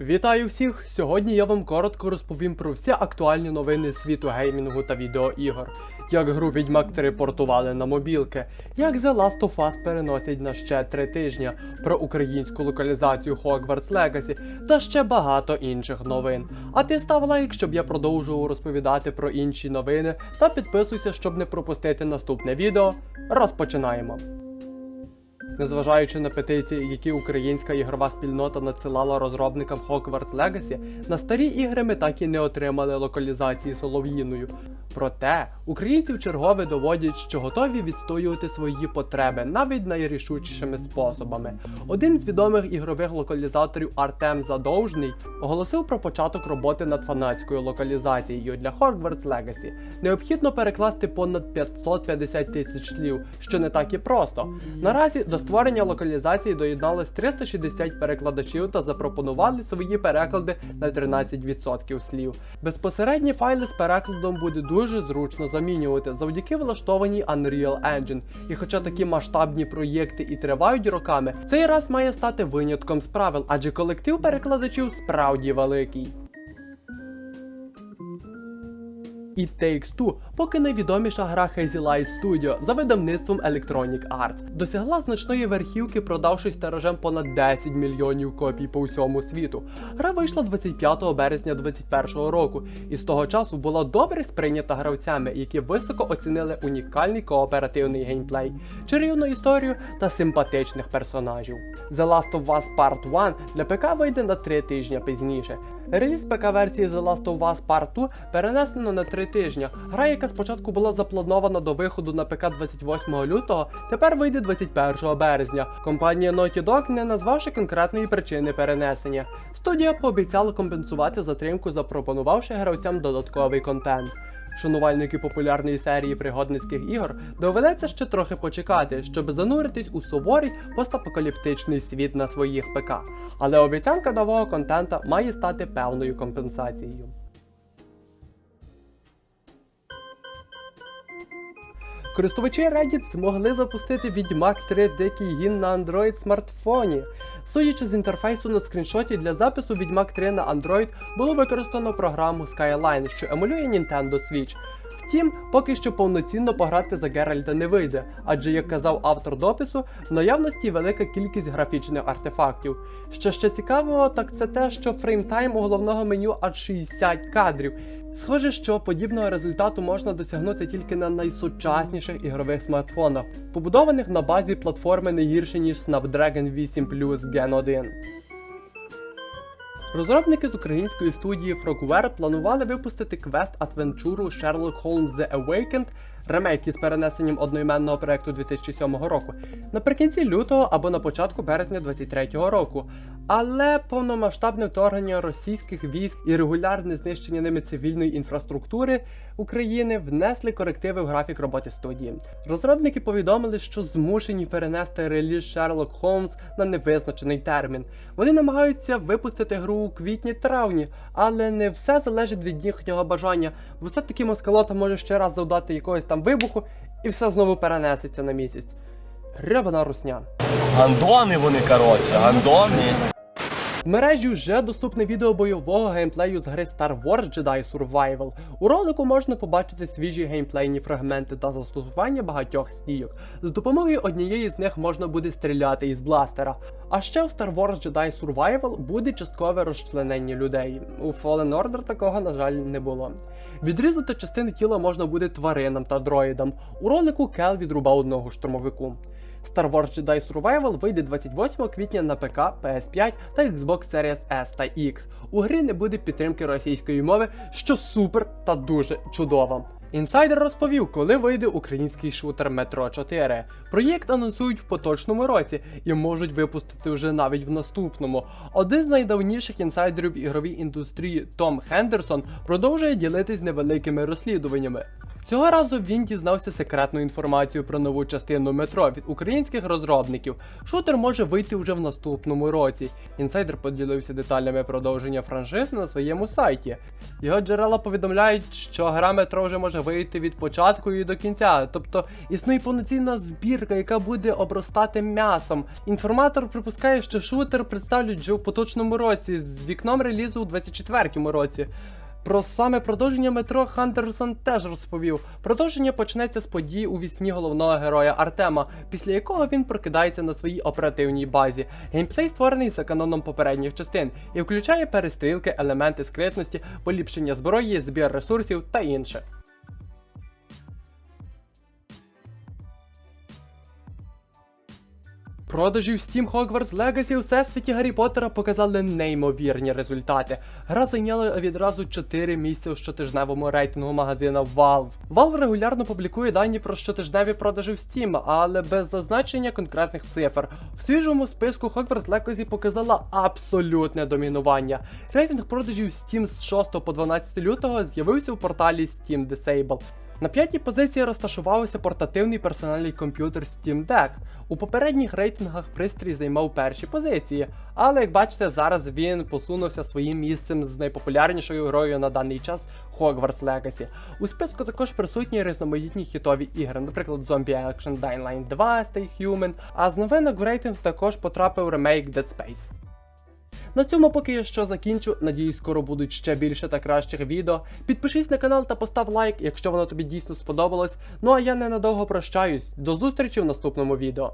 Вітаю всіх! Сьогодні я вам коротко розповім про всі актуальні новини світу геймінгу та відеоігор. Як гру Відьмак 3 портували на мобілки, як The Last of Us переносять на ще три тижні, про українську локалізацію Hogwarts Legacy та ще багато інших новин. А ти став лайк, щоб я продовжував розповідати про інші новини, та підписуйся, щоб не пропустити наступне відео. Розпочинаємо! Незважаючи на петиції, які українська ігрова спільнота надсилала розробникам Hogwarts Legacy, на старі ігри ми так і не отримали локалізації солов'їною. Проте українці вчергове доводять, що готові відстоювати свої потреби навіть найрішучішими способами. Один з відомих ігрових локалізаторів Артем Задовжний оголосив про початок роботи над фанатською локалізацією для Hogwarts Legacy. Необхідно перекласти понад 550 тисяч слів, що не так і просто. Наразі до створення локалізації доєдналось 360 перекладачів та запропонували свої переклади на 13% слів. Безпосередні файли з перекладом буде дуже зручно замінювати завдяки влаштованій Unreal Engine. І хоча такі масштабні проєкти і тривають роками, цей раз має стати винятком з правил, адже колектив перекладачів справді великий. І Takes-Two, поки найвідоміша гра Hazy Light Studio за видавництвом Electronic Arts, досягла значної верхівки, продавшись тиражем понад 10 мільйонів копій по всьому світу. Гра вийшла 25 березня 2021 року, і з того часу була добре сприйнята гравцями, які високо оцінили унікальний кооперативний геймплей, чарівну історію та симпатичних персонажів. The Last of Us Part 1 для ПК вийде на 3 тижні пізніше. Реліз ПК-версії The Last of Us Part 2 перенесено на 3 тижні. Гра, яка спочатку була запланована до виходу на ПК 28 лютого, тепер вийде 21 березня. Компанія Naughty Dog не назвавши конкретної причини перенесення. Студія пообіцяла компенсувати затримку, запропонувавши гравцям додатковий контент. Шанувальники популярної серії пригодницьких ігор доведеться ще трохи почекати, щоб зануритись у суворий постапокаліптичний світ на своїх ПК. Але обіцянка нового контента має стати певною компенсацією. Користувачі Reddit змогли запустити Відьмак 3 Дикий гін на Android смартфоні. Судячи з інтерфейсу на скріншоті для запису Відьмак 3 на Android було використано програму Skyline, що емулює Nintendo Switch. Втім, поки що повноцінно пограти за Геральта не вийде, адже, як казав автор допису, в наявності велика кількість графічних артефактів. Що ще цікавого, так це те, що фреймтайм у головного меню аж 60 кадрів. Схоже, що подібного результату можна досягнути тільки на найсучасніших ігрових смартфонах, побудованих на базі платформи не гірше ніж Snapdragon 8 Plus Gen 1. Розробники з української студії Frogware планували випустити квест-адвенчуру Sherlock Holmes The Awakened, ремейк із перенесенням одноіменного проекту 2007 року, наприкінці лютого або на початку березня 2023 року. Але повномасштабне вторгнення російських військ і регулярне знищення ними цивільної інфраструктури України внесли корективи в графік роботи студії. Розробники повідомили, що змушені перенести реліз Sherlock Holmes на невизначений термін. Вони намагаються випустити гру у квітні-травні, але не все залежить від їхнього бажання, бо все-таки москалота може ще раз завдати якогось там вибуху і все знову перенесеться на місяць. Гребана русня. Гандони вони, коротше, гандони. В мережі вже доступне відео бойового геймплею з гри Star Wars Jedi Survival. У ролику можна побачити свіжі геймплейні фрагменти та застосування багатьох стійок. З допомогою однієї з них можна буде стріляти із бластера. А ще в Star Wars Jedi Survival буде часткове розчленення людей. У Fallen Order такого, на жаль, не було. Відрізати частини тіла можна буде тваринам та дроїдам. У ролику Кел відрубав одного штурмовику. Star Wars Jedi Survival вийде 28 квітня на ПК, PS5 та Xbox Series S та X. У грі не буде підтримки російської мови, що супер та дуже чудово. Інсайдер розповів, коли вийде український шутер Metro 4. Проєкт анонсують в поточному році і можуть випустити вже навіть в наступному. Один з найдавніших інсайдерів ігровій індустрії Том Хендерсон продовжує ділитись невеликими розслідуваннями. Цього разу він дізнався секретну інформацію про нову частину метро від українських розробників. Шутер може вийти вже в наступному році. Інсайдер поділився деталями продовження франшизи на своєму сайті. Його джерела повідомляють, що гра метро вже може вийти від початку і до кінця, тобто існує повноцінна збірка, яка буде обростати м'ясом. Інформатор припускає, що шутер представлять вже в поточному році з вікном релізу у 24-му році. Про саме продовження метро Хандерсон теж розповів. Продовження почнеться з подій у вісні головного героя Артема, після якого він прокидається на своїй оперативній базі. Геймплей створений за каноном попередніх частин і включає перестрілки, елементи скритності, поліпшення зброї, збір ресурсів та інше. Продажі в Steam Hogwarts Legacy у всесвіті Гаррі Поттера показали неймовірні результати. Гра зайняла відразу 4 місця у щотижневому рейтингу магазина Valve. Valve регулярно публікує дані про щотижневі продажі в Steam, але без зазначення конкретних цифр. В свіжому списку Hogwarts Legacy показала абсолютне домінування. Рейтинг продажів Steam з 6 по 12 лютого з'явився у порталі Steam Disable. На п'ятій позиції розташувався портативний персональний комп'ютер Steam Deck. У попередніх рейтингах пристрій займав перші позиції, але як бачите, зараз він посунувся своїм місцем з найпопулярнішою грою на даний час Hogwarts Legacy. У списку також присутні різноманітні хітові ігри, наприклад, Zombie Action Dying Line 2, Stay Human, а з новинок в рейтинг також потрапив ремейк Dead Space. На цьому поки я що закінчу. Надіюсь, скоро будуть ще більше та кращих відео. Підпишись на канал та постав лайк, якщо воно тобі дійсно сподобалось. Ну а я ненадовго прощаюсь. До зустрічі в наступному відео.